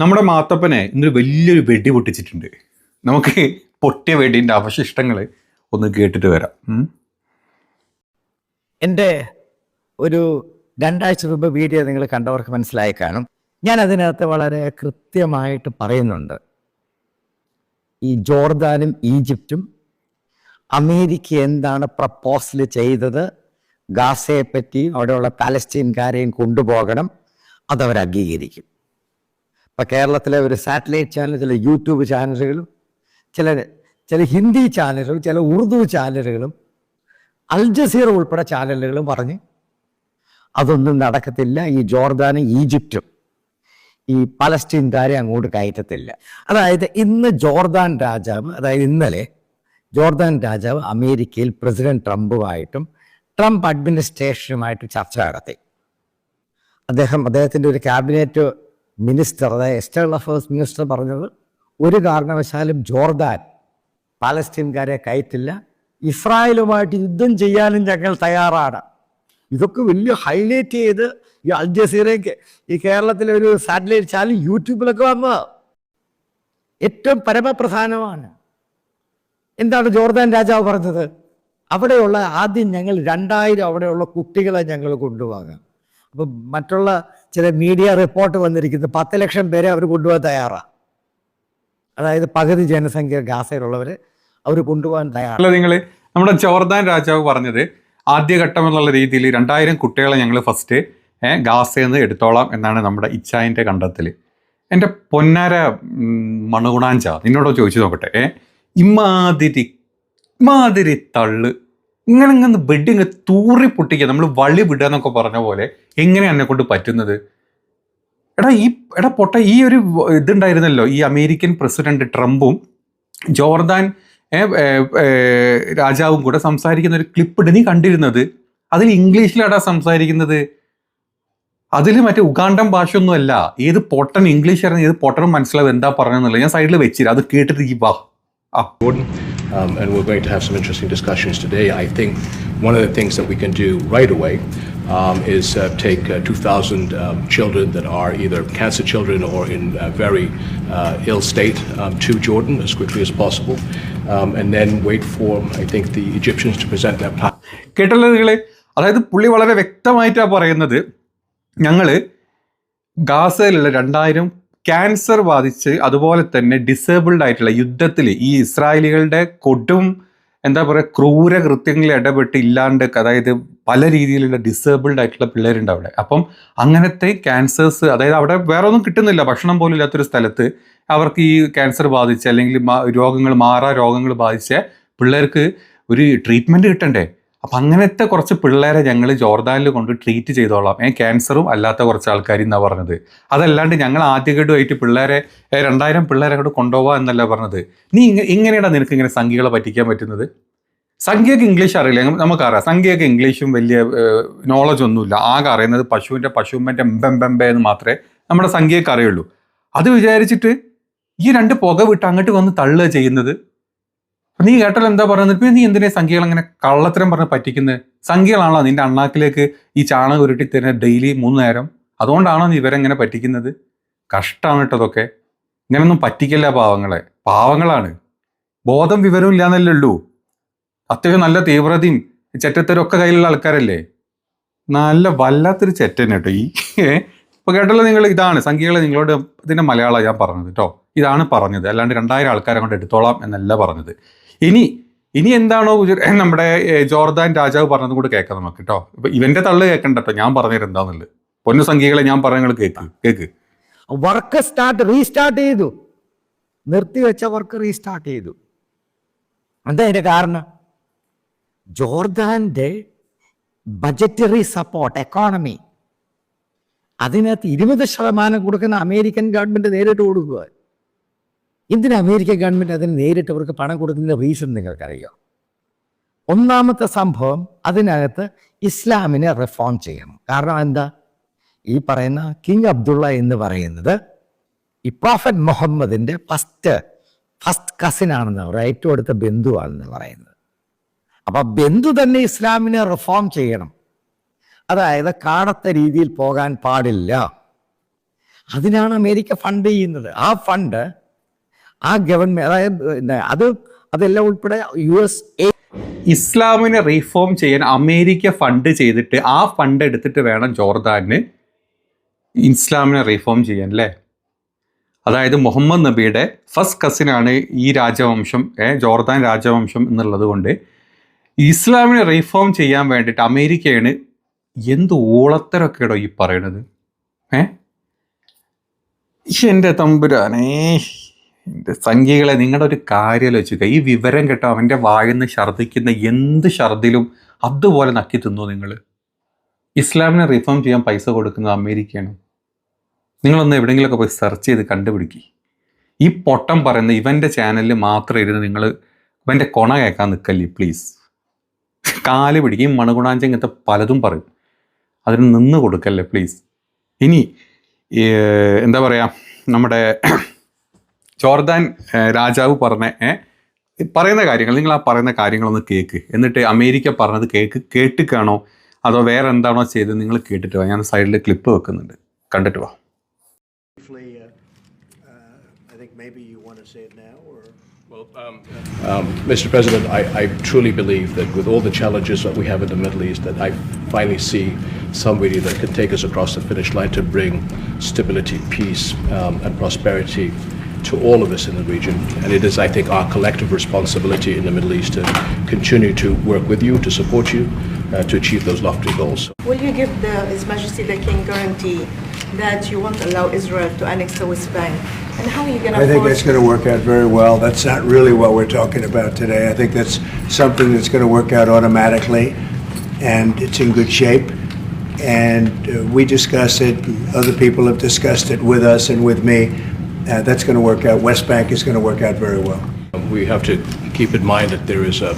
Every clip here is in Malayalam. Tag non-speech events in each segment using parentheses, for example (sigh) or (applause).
നമ്മുടെ മാത്തപ്പനെ ഇന്നൊരു വലിയൊരു വെടി പൊട്ടിച്ചിട്ടുണ്ട്. നമുക്ക് പൊട്ടിയ വെടിന്റെ അവശിഷ്ടങ്ങൾ ഒന്ന് കേട്ടിട്ട് വരാം. എന്റെ ഒരു രണ്ടാഴ്ച മുമ്പ് വീഡിയോ നിങ്ങൾ കണ്ടവർക്ക് മനസ്സിലായി കാണും. ഞാൻ അതിനകത്ത് വളരെ കൃത്യമായിട്ട് പറയുന്നുണ്ട്. ഈ ജോർദാനും ഈജിപ്തും അമേരിക്ക എന്താണ് പ്രപ്പോസൽ ചെയ്തത്? ഗാസയെ പറ്റിയും അവിടെയുള്ള പാലസ്റ്റീൻകാരെയും കൊണ്ടുപോകണം. അതവർ അംഗീകരിക്കും ഇപ്പം കേരളത്തിലെ ഒരു സാറ്റലൈറ്റ് ചാനൽ ചില യൂട്യൂബ് ചാനലുകളും ചില ചില ഹിന്ദി ചാനലുകളും ചില ഉറുദു ചാനലുകളും അൽ ജസീറ ഉൾപ്പെടെ ചാനലുകളും പറഞ്ഞ് അതൊന്നും നടക്കത്തില്ല. ഈ ജോർദാനും ഈജിപ്റ്റും ഈ പലസ്റ്റീൻകാരെ അങ്ങോട്ട് കയറ്റത്തില്ല. അതായത് ഇന്ന് ജോർദാൻ രാജാവ് അതായത് ഇന്നലെ ജോർദാൻ രാജാവ് അമേരിക്കയിൽ പ്രസിഡന്റ് ട്രംപുമായിട്ടും ട്രംപ് അഡ്മിനിസ്ട്രേഷനുമായിട്ടും ചർച്ച നടത്തി. അദ്ദേഹം അദ്ദേഹത്തിന്റെ ഒരു ക്യാബിനറ്റ് മിനിസ്റ്റർ അതായത് എക്സ്റ്റേണൽ അഫയേഴ്സ് മിനിസ്റ്റർ പറഞ്ഞത് ഒരു കാരണവശാലും ജോർദാൻ പാലസ്തീൻകാരെ കയറ്റില്ല ഇസ്രായേലുമായിട്ട് യുദ്ധം ചെയ്യാനും ഞങ്ങൾ തയ്യാറാണ്. ഇതൊക്കെ വലിയ ഹൈലൈറ്റ് ചെയ്ത് ഈ അൽ ജസീറയ്ക്ക് ഈ കേരളത്തിലെ ഒരു സാറ്റലൈറ്റ് ചാനൽ യൂട്യൂബിലൊക്കെ വന്ന് ഏറ്റവും പരമപ്രധാനമാണ്. എന്താണ് ജോർദാൻ രാജാവ് പറഞ്ഞത്? അവിടെയുള്ള ആദ്യം ഞങ്ങൾ രണ്ടായിരം അവിടെയുള്ള കുട്ടികളെ ഞങ്ങൾ കൊണ്ടുപോകാം. അപ്പം മറ്റുള്ള ചില മീഡിയ റിപ്പോർട്ട് വന്നിരിക്കുന്നത് പത്ത് ലക്ഷം പേരെ അവർ കൊണ്ടുപോകാൻ തയ്യാറാണ് അതായത് പകുതി ജനസംഖ്യ ഗാസയിലുള്ളവർ അവർ കൊണ്ടുപോകാൻ തയ്യാറാണ് നിങ്ങൾ നമ്മുടെ ചോർദാൻ രാജാവ് പറഞ്ഞത് ആദ്യഘട്ടം എന്നുള്ള രീതിയിൽ രണ്ടായിരം കുട്ടികളെ ഞങ്ങൾ ഫസ്റ്റ് ഗാസയിൽ നിന്ന് എടുത്തോളാം എന്നാണ് നമ്മുടെ ഇച്ചായന്റെ കണ്ടെത്തൽ എന്റെ പൊന്നാര ഉം, മണുകുണാഞ്ച നിന്നോട് ചോദിച്ചു നോക്കട്ടെ ഏ? ഇമാതിരി ഇമാതിരി തള്ള് ഇങ്ങനെ ഇങ്ങനെ ബെഡ് ഇങ്ങനെ തൂറി പൊട്ടിക്കുക. നമ്മൾ വള്ളി വിടുക എന്നൊക്കെ പറഞ്ഞ പോലെ എങ്ങനെ എന്നെ കൊണ്ട് പറ്റുന്നത്? എടാ ഈ എടാ പൊട്ട ഈ ഒരു ഇതുണ്ടായിരുന്നല്ലോ ഈ അമേരിക്കൻ പ്രസിഡന്റ് ട്രംപും ജോർദാൻ രാജാവും കൂടെ സംസാരിക്കുന്ന ഒരു ക്ലിപ്പ് ഇട. നീ കണ്ടിരുന്നത്? അതിൽ ഇംഗ്ലീഷിലാടാ സംസാരിക്കുന്നത്? അതിൽ മറ്റേ ഉഗാണ്ടൻ ഭാഷയൊന്നുമല്ല. ഏത് പൊട്ടൻ ഇംഗ്ലീഷ് അറിഞ്ഞ ഏത് പൊട്ടനും മനസ്സിലാവും എന്താ പറഞ്ഞെന്നുള്ളത് ഞാൻ സൈഡിൽ വെച്ചില്ല. അത് കേട്ടിട്ട് ഈ വാ. ആ. Um, and we're going to have some interesting discussions today. I think one of the things that we can do right away um, is uh, take uh, 2,000 um, children that are either cancer children or in a very uh, ill state um, to Jordan as quickly as possible, um, and then wait for, I think, the Egyptians to present their plan. കേട്ടല്ലോ നിങ്ങൾ അതായത് പുള്ളി വളരെ വ്യക്തമായിട്ടാണ് പറയുന്നത് ഞങ്ങൾ ഗാസയിലുള്ള രണ്ടായിരം ക്യാൻസർ ബാധിച്ച് അതുപോലെ തന്നെ ഡിസേബിൾഡ് ആയിട്ടുള്ള യുദ്ധത്തിൽ ഈ ഇസ്രായേലികളുടെ കൊടും എന്താ പറയുക ക്രൂര കൃത്യങ്ങളിൽ ഇടപെട്ട് ഇല്ലാണ്ട് അതായത് പല രീതിയിലുള്ള ഡിസേബിൾഡ് ആയിട്ടുള്ള പിള്ളേരുണ്ട് അവിടെ. അപ്പം അങ്ങനത്തെ ക്യാൻസേഴ്സ് അതായത് അവിടെ വേറെ ഒന്നും കിട്ടുന്നില്ല ഭക്ഷണം പോലും ഇല്ലാത്തൊരു സ്ഥലത്ത് അവർക്ക് ഈ ക്യാൻസർ ബാധിച്ച് അല്ലെങ്കിൽ രോഗങ്ങൾ മാറാ രോഗങ്ങൾ ബാധിച്ച പിള്ളേർക്ക് ഒരു ട്രീറ്റ്മെന്റ് കിട്ടണ്ടേ? അപ്പം അങ്ങനത്തെ കുറച്ച് പിള്ളേരെ ഞങ്ങൾ ജോർദാനിൽ കൊണ്ട് ട്രീറ്റ് ചെയ്തോളാം. ഏ ക്യാൻസറും അല്ലാത്ത കുറച്ച് ആൾക്കാർ എന്നാണ് പറഞ്ഞത്? അതല്ലാണ്ട് ഞങ്ങൾ ആദ്യഘട്ടമായിട്ട് പിള്ളേരെ രണ്ടായിരം പിള്ളേരെ കൂടെ കൊണ്ടുപോവാ എന്നല്ല പറഞ്ഞത്. നീ ഇങ്ങ ഇങ്ങനെയാണ് നിനക്ക് ഇങ്ങനെ സംഖ്യകളെ പറ്റിക്കാൻ പറ്റുന്നത്? സംഖ്യക്ക് ഇംഗ്ലീഷ് അറിയില്ല? നമുക്കറിയാം. സംഖ്യക്ക് ഇംഗ്ലീഷും വലിയ നോളജ് ഒന്നുമില്ല. ആകെ അറിയുന്നത് പശുവിന്റെ പശുമ്പന്റെ എമ്പെമ്പെമ്പെ എന്ന് മാത്രമേ നമ്മുടെ സംഖ്യക്ക് അറിയുള്ളൂ. അത് വിചാരിച്ചിട്ട് ഈ രണ്ട് പുക വിട്ട് അങ്ങോട്ട് വന്ന് തള്ളുക ചെയ്യുന്നത്? നീ കേട്ടാൽ എന്താ പറയുന്നത്? പിന്നെ നീ എന്തിനാ സംഖ്യകൾ അങ്ങനെ കള്ളത്തരം പറഞ്ഞ് പറ്റിക്കുന്നത് സംഖ്യകളാണോ നിന്റെ അണ്ണാക്കിലേക്ക് ഈ ചാണകം ഉരുട്ടി തരുന്ന ഡെയിലി മൂന്ന് നേരം. അതുകൊണ്ടാണോ നീ ഇവരെങ്ങനെ പറ്റിക്കുന്നത്? കഷ്ടമാണ് കേട്ടോ അതൊക്കെ ഇങ്ങനൊന്നും പറ്റിക്കല്ല പാവങ്ങളെ. പാവങ്ങളാണ്. ബോധം വിവരവും ഇല്ലാന്നല്ലേ ഉള്ളൂ. അത്യാവശ്യം നല്ല തീവ്രതയും ചെറ്റത്തരും ഒക്കെ കയ്യിലുള്ള ആൾക്കാരല്ലേ. നല്ല വല്ലാത്തൊരു ചെറ്റന്നെ കേട്ടോ ഈ? ഇപ്പൊ കേട്ടല്ലോ നിങ്ങൾ ഇതാണ് സംഖ്യകളെ നിങ്ങളോട് ഇതിന്റെ മലയാളം ഞാൻ പറഞ്ഞത് കേട്ടോ. ഇതാണ് പറഞ്ഞത്. അല്ലാണ്ട് രണ്ടായിരം ആൾക്കാരെ കൊണ്ട് എടുത്തോളാം എന്നല്ല പറഞ്ഞത്. ഇനി ഇനി എന്താണോ നമ്മുടെ ജോർദാൻ രാജാവ് പറഞ്ഞതും കൂടെ കേൾക്കാം നമുക്ക് കേട്ടോ ഇപ്പൊ ഇവന്റെ തള്ളു കേൾക്കണ്ട കേട്ടോ ഞാൻ പറഞ്ഞത് എന്താന്നുള്ളത്. പൊന്നു സംഖ്യകളെ ഞാൻ പറഞ്ഞു cake cake. Work start restart ചെയ്തു. നിർത്തിവെച്ച വർക്ക് റീസ്റ്റാർട്ട് ചെയ്തു. എന്താ അതിന്റെ കാരണം? ജോർദാന്റെ ബജറ്ററി സപ്പോർട്ട് എക്കോണമി അതിനകത്ത് ഇരുപത് ശതമാനം കൊടുക്കുന്ന അമേരിക്കൻ ഗവൺമെന്റ് നേരിട്ട് കൊടുക്കുക എന്തിനാ അമേരിക്ക ഗവൺമെന്റ് അതിന് നേരിട്ട് അവർക്ക് പണം കൊടുക്കുന്ന റീസൺ നിങ്ങൾക്കറിയാം? ഒന്നാമത്തെ സംഭവം അതിനകത്ത് ഇസ്ലാമിനെ റിഫോം ചെയ്യണം. കാരണം എന്താ? ഈ പറയുന്ന കിങ് അബ്ദുള്ള എന്ന് പറയുന്നത് ഈ പ്രോഫറ്റ് മുഹമ്മദിന്റെ ഫസ്റ്റ് ഫസ്റ്റ് കസിൻ ആണെന്ന് ഏറ്റവും അടുത്ത ബന്ധുവാണെന്ന് പറയുന്നത്. അപ്പൊ ബന്ധു തന്നെ ഇസ്ലാമിനെ റിഫോം ചെയ്യണം. അതായത് കാണത്ത രീതിയിൽ പോകാൻ പാടില്ല. അതിനാണ് അമേരിക്ക ഫണ്ട് ചെയ്യുന്നത്. ആ ഫണ്ട് ആ ഗവൺമെന്റ് അതായത് അത് അതെല്ലാം ഉൾപ്പെടെ യു എസ് എ ഇസ്ലാമിനെ റീഫോം ചെയ്യാൻ അമേരിക്ക ഫണ്ട് ചെയ്തിട്ട് ആ ഫണ്ട് എടുത്തിട്ട് വേണം ജോർദാന് ഇസ്ലാമിനെ റീഫോം ചെയ്യാൻ അല്ലേ? അതായത് മുഹമ്മദ് നബിയുടെ ഫസ്റ്റ് കസിനാണ് ഈ രാജവംശം ഏ, ജോർദാൻ രാജവംശം എന്നുള്ളത് കൊണ്ട് ഇസ്ലാമിനെ റീഫോം ചെയ്യാൻ വേണ്ടിയിട്ട് അമേരിക്കയാണ് എന്ത് ഓളത്തരൊക്കെയാണോ ഈ പറയണത് ഏ? എന്റെ തമ്പുരാനേ സംഖ്യകളെ നിങ്ങളുടെ ഒരു കാര്യം വെച്ചുക ഈ വിവരം കേട്ടോ അവന്റെ വായിന്ന് ഛർദ്ദിക്കുന്ന എന്ത് ഛർദിലും അതുപോലെ നക്കി തിന്നു നിങ്ങൾ. ഇസ്ലാമിനെ റിഫോം ചെയ്യാൻ പൈസ കൊടുക്കുന്നത് അമേരിക്കയാണ്. നിങ്ങളൊന്ന് എവിടെയെങ്കിലുമൊക്കെ പോയി സെർച്ച് ചെയ്ത് കണ്ടുപിടിക്കുക ഈ പൊട്ടം പറയുന്ന ഇവന്റെ ചാനലിൽ മാത്രം ഇരുന്ന് നിങ്ങൾ ഇവന്റെ കൊണ കേൾക്കാൻ നിൽക്കല്ലേ പ്ലീസ് കാൽ പിടിക്കും. മണഗുണാഞ്ചങ്ങത്തെ പലതും പറയും. അതിന് നിന്ന് കൊടുക്കല്ലേ പ്ലീസ് ഇനി എന്താ പറയുക നമ്മുടെ ജോർദാൻ രാജാവ് പറഞ്ഞ പറയുന്ന കാര്യങ്ങൾ നിങ്ങൾ ആ പറയുന്ന കാര്യങ്ങളൊന്ന് കേൾക്ക് എന്നിട്ട് അമേരിക്ക പറഞ്ഞത് കേക്ക് കേട്ടിക്കാണോ അതോ വേറെ എന്താണോ ചെയ്തത് നിങ്ങൾ കേട്ടിട്ട് വാ ഞാൻ സൈഡിൽ ക്ലിപ്പ് വെക്കുന്നുണ്ട് കണ്ടിട്ട് വാ briefly, uh, uh, I think maybe you want to say now, or? Well, um, um, Mr. President, I, I truly believe that with all the challenges that we have in the Middle East, that I finally see somebody that can take us across the finish line to bring stability, peace, um, and prosperity to all of us in the region. And it is, I think, our collective responsibility in the Middle East to continue to work with you, to support you, uh, to achieve those lofty goals. Will you give the, His Majesty the King guarantee that you won't allow Israel to annex the West Bank? And how are you going to I think that's going to work out very well. That's not really what we're talking about today. I think that's something that's going to work out automatically, and it's in good shape. And uh, we discuss it, other people have discussed it with us and with me. Uh, That's going to work out. West Bank is going to work out very well. We have to keep in mind that there is a,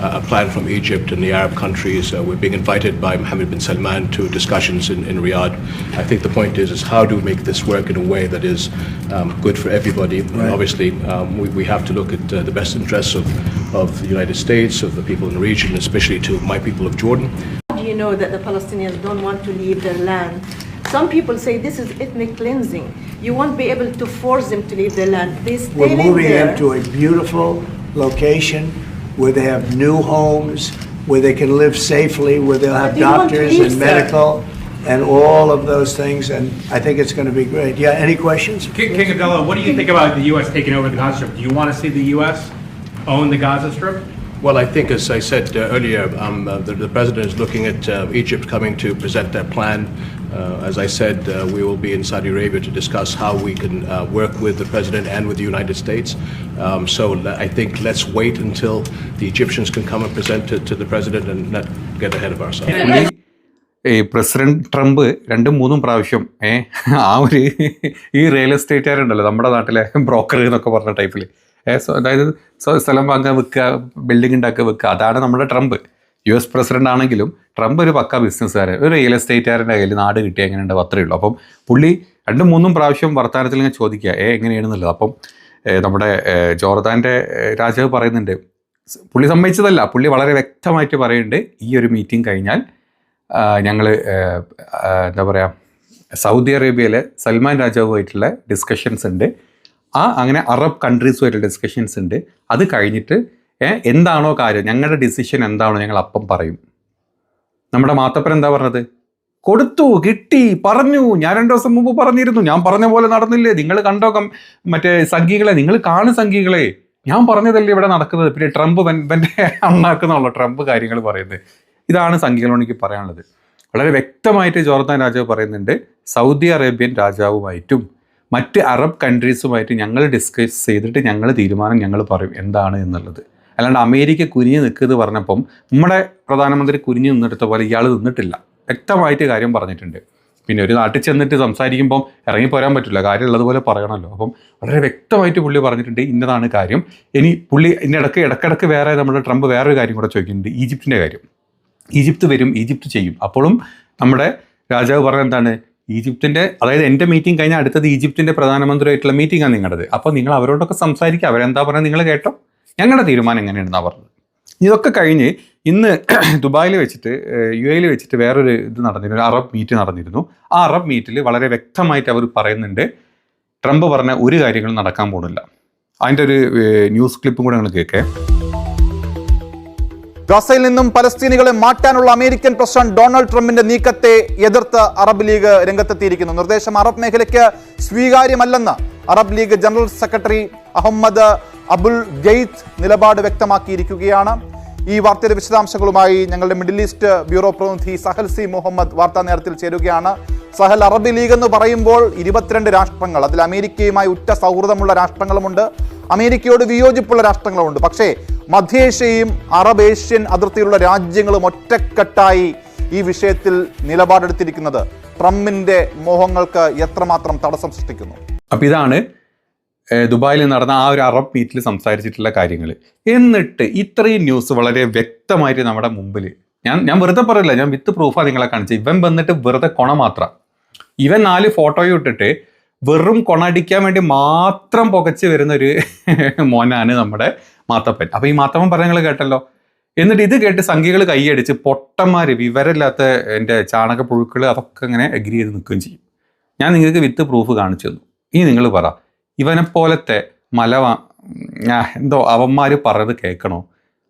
a plan from Egypt and the Arab countries. Uh, we're being invited by Mohammed bin Salman to discussions in, in Riyadh. I think the point is, is how do we make this work in a way that is um, good for everybody? And obviously, um, we, we have to look at uh, the best interests of, of the United States, of the people in the region, especially to my people of Jordan. How do you know that the Palestinians don't want to leave their land? Some people say this is ethnic cleansing. You won't be able to force them to leave their land. They stay We're moving there. them to a beautiful location where they have new homes, where they can live safely, where they'll have But you won't doctors leave, and sir. medical and all of those things, and I think it's going to be great. Yeah, any questions? King King Abdullah, what do you think about the U.S. taking over the Gaza Strip? Do you want to see the U.S. own the Gaza Strip? Well, I think, as I said uh, earlier, um, uh, the, the president is looking at uh, Egypt coming to present their plan. Uh, as I said, uh, we will be in Saudi Arabia to discuss how we can uh, work with the president and with the United States. Um, so I think let's wait until the Egyptians can come and present it to the president and not get ahead of ourselves. ഈ പ്രസിഡന്റ് ട്രംപ് രണ്ടും മൂന്നും പ്രാവശ്യം ഏ ആ ഒരു ഈ റിയൽ എസ്റ്റേറ്റുകാരുണ്ടല്ലോ നമ്മുടെ നാട്ടിലെ ബ്രോക്കർ എന്നൊക്കെ പറഞ്ഞ ടൈപ്പിൽ അതായത് സ്ഥലം വാങ്ങുക വിൽക്കുക ബിൽഡിംഗ് ഉണ്ടാക്കുക വിൽക്കുക അതാണ് നമ്മുടെ ട്രംപ്. യു എസ് പ്രസിഡന്റ് ആണെങ്കിലും ട്രംപ് ഒരു പക്ക ബിസിനസ്സുകാരൻ ഒരു റിയൽ എസ്റ്റേറ്റുകാരന്റെ കയ്യിൽ നാട് കിട്ടിയ എങ്ങനെയുണ്ട് അത്രയേ ഉള്ളൂ. അപ്പം പുള്ളി രണ്ടും മൂന്നും പ്രാവശ്യം വർത്തമാനത്തിൽ ഇങ്ങനെ ചോദിക്കുക ഏ എങ്ങനെയാണെന്നുള്ളത്? അപ്പം നമ്മുടെ ജോർദാന്റെ രാജാവ് പറയുന്നുണ്ട് പുള്ളി സമ്മതിച്ചതല്ല. പുള്ളി വളരെ വ്യക്തമായിട്ട് പറയുന്നുണ്ട് ഈ ഒരു മീറ്റിംഗ് കഴിഞ്ഞാൽ ഞങ്ങൾ എന്താ പറയുക സൗദി അറേബ്യയിലെ സൽമാൻ രാജാവുമായിട്ടുള്ള ഡിസ്കഷൻസ് ഉണ്ട്. ആ അങ്ങനെ അറബ് കൺട്രീസുമായിട്ട് ഡിസ്കഷൻസ് ഉണ്ട്. അത് കഴിഞ്ഞിട്ട് എന്താണോ കാര്യം ഞങ്ങളുടെ ഡിസിഷൻ എന്താണോ ഞങ്ങൾ അപ്പം പറയും. നമ്മുടെ മാത്തപ്പൻ എന്താ പറഞ്ഞത്? കൊടുത്തു കിട്ടി പറഞ്ഞു. ഞാൻ രണ്ടു ദിവസം മുമ്പ് പറഞ്ഞിരുന്നു. ഞാൻ പറഞ്ഞ പോലെ നടന്നില്ലേ? നിങ്ങൾ കണ്ടോ മറ്റേ സംഘികളെ നിങ്ങൾ കാണു സംഘികളെ ഞാൻ പറഞ്ഞതല്ലേ ഇവിടെ നടക്കുന്നത്. പിന്നെ ട്രംപ് വൻപന്റെ അണ്ണാക്കുന്നുള്ള ട്രംപ് കാര്യങ്ങൾ പറയുന്നത്. ഇതാണ് സംഘികളോട് എനിക്ക് പറയാനുള്ളത്. വളരെ വ്യക്തമായിട്ട് ജോർദാൻ രാജാവ് പറയുന്നുണ്ട് സൗദി അറേബ്യൻ രാജാവുമായിട്ടും മറ്റ് അറബ് കൺട്രീസുമായിട്ട് ഞങ്ങൾ ഡിസ്കസ് ചെയ്തിട്ട് ഞങ്ങൾ തീരുമാനം ഞങ്ങൾ പറയും എന്താണ് എന്നുള്ളത്. അല്ലാണ്ട് അമേരിക്ക കുനിഞ്ഞ് നിൽക്കുന്നത് പറഞ്ഞപ്പം നമ്മുടെ പ്രധാനമന്ത്രി കുനിഞ്ഞ് നിന്നെടുത്ത പോലെ ഇയാൾ നിന്നിട്ടില്ല. വ്യക്തമായിട്ട് കാര്യം പറഞ്ഞിട്ടുണ്ട്. പിന്നെ ഒരു നാട്ടിൽ ചെന്നിട്ട് സംസാരിക്കുമ്പം ഇറങ്ങി പോരാൻ പറ്റില്ല. കാര്യം ഉള്ളതുപോലെ പറയണമല്ലോ. അപ്പം വളരെ വ്യക്തമായിട്ട് പുള്ളി പറഞ്ഞിട്ടുണ്ട് ഇന്നതാണ് കാര്യം. ഇനി പുള്ളി ഇതിന്റെ ഇടയ്ക്ക് ഇടയ്ക്കിടയ്ക്ക് വേറെ നമ്മുടെ ട്രംപ് വേറൊരു കാര്യം കൂടെ ചോദിക്കുന്നുണ്ട്. ഈജിപ്തിന്റെ കാര്യം. ഈജിപ്ത് വരും ഈജിപ്ത് ചെയ്യും. അപ്പോഴും നമ്മുടെ രാജാവ് പറഞ്ഞ എന്താണ്? ഈജിപ്തിന്റെ അതായത് എന്റെ മീറ്റിംഗ് കഴിഞ്ഞാൽ അടുത്തത് ഈജിപ്തിന്റെ പ്രധാനമന്ത്രിയായിട്ടുള്ള മീറ്റിംഗാണ് നിങ്ങളുടേത്. അപ്പോൾ നിങ്ങൾ അവരോടൊക്കെ സംസാരിക്കുക. അവരെന്താ പറയുക നിങ്ങൾ കേട്ടോ. ഞങ്ങളുടെ തീരുമാനം എങ്ങനെയാണെന്നാണ് പറഞ്ഞത്. ഇതൊക്കെ കഴിഞ്ഞ് ഇന്ന് (clears throat) ദുബായിൽ വെച്ചിട്ട് യു എയിൽ വെച്ചിട്ട് വേറൊരു ഇത് നടന്നിരുന്നു. അറബ് മീറ്റ് നടന്നിരുന്നു. ആ അറബ് മീറ്റിൽ വളരെ വ്യക്തമായിട്ട് അവർ പറയുന്നുണ്ട് ട്രംപ് പറഞ്ഞ ഒരു കാര്യങ്ങളും നടക്കാൻ പോകുന്നില്ല. അതിന്റെ ഒരു ന്യൂസ് ക്ലിപ്പും കൂടെ നിങ്ങൾ കേൾക്കേ. ഗസയിൽ നിന്നും പലസ്തീനികളെ മാറ്റാനുള്ള അമേരിക്കൻ പ്രസിഡന്റ് ഡൊണാൾഡ് ട്രംപിന്റെ നീക്കത്തെ എതിർത്ത് അറബ് ലീഗ് രംഗത്തെത്തിയിരിക്കുന്നു. നിർദ്ദേശം അറബ് മേഖലയ്ക്ക് സ്വീകാര്യമല്ലെന്ന് Arab League general secretary Ahmed Aboul Gheit നിലപാട് വ്യക്തമാക്കിയിരിക്കുകയാണ്. ഈ വാർത്തയുടെ വിശദാംശങ്ങളുമായി ഞങ്ങളുടെ മിഡിൽ ഈസ്റ്റ് ബ്യൂറോ പ്രതിനിധി സഹൽ സി മുഹമ്മദ് വാർത്താ നേരത്തിൽ ചേരുകയാണ്. സഹൽ അറബ് ലീഗ് എന്ന് പറയുമ്പോൾ ഇരുപത്തിരണ്ട് രാഷ്ട്രങ്ങൾ അതിൽ അമേരിക്കയുമായി ഉറ്റ സൗഹൃദമുള്ള രാഷ്ട്രങ്ങളുമുണ്ട്. അമേരിക്കയോട് വിയോജിപ്പുള്ള രാഷ്ട്രങ്ങളുമുണ്ട്. പക്ഷേ മധ്യേഷ്യയും അറബ് ഏഷ്യൻ അതിർത്തിയിലുള്ള രാജ്യങ്ങളും ഒറ്റക്കെട്ടായി ഈ വിഷയത്തിൽ നിലപാടെടുത്തിരിക്കുന്നത് ട്രംപിന്റെ മോഹങ്ങൾക്ക് എത്രമാത്രം തടസ്സം സൃഷ്ടിക്കുന്നു? അപ്പൊ ഇതാണ് ദുബായിൽ നടന്ന ആ ഒരു അറബ് മീറ്റിൽ സംസാരിച്ചിട്ടുള്ള കാര്യങ്ങൾ എന്നിട്ട് ഇത്രയും ന്യൂസ് വളരെ വ്യക്തമായിട്ട് നമ്മുടെ മുമ്പിൽ ഞാൻ ഞാൻ വെറുതെ പറയില്ല ഞാൻ വിത്ത് പ്രൂഫാണ് നിങ്ങളെ കാണിച്ചത്. ഇവൻ വന്നിട്ട് വെറുതെ കൊണ മാത്രം. ഇവൻ നാല് ഫോട്ടോയും ഇട്ടിട്ട് വെറും കൊണടിക്കാൻ വേണ്ടി മാത്രം പുകച്ച് വരുന്ന ഒരു (laughs) മോനാണ് നമ്മുടെ മാത്തപ്പൻ. അപ്പൊ ഈ മാത്തപ്പൻ പറഞ്ഞങ്ങൾ കേട്ടല്ലോ? എന്നിട്ട് ഇത് കേട്ട് സംഖ്യകൾ കൈയടിച്ച് പൊട്ടന്മാർ വിവരമില്ലാത്ത എന്റെ ചാണക പുഴുക്കൾ അതൊക്കെ ഇങ്ങനെ അഗ്രി ചെയ്ത് നിൽക്കുകയും ചെയ്യും. ഞാൻ നിങ്ങൾക്ക് വിത്ത് പ്രൂഫ് കാണിച്ചു തന്നു. ഇനി നിങ്ങൾ പറ ഇവനെ പോലത്തെ മലവ എന്തോ അവന്മാർ പറഞ്ഞത് കേൾക്കണോ?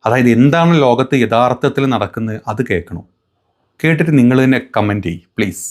അതായത് എന്താണ് ലോകത്ത് യഥാർത്ഥത്തിൽ നടക്കുന്നത് അത് കേൾക്കണോ? കേട്ടിട്ട് നിങ്ങൾ തന്നെ കമന്റ് ചെയ്യും പ്ലീസ്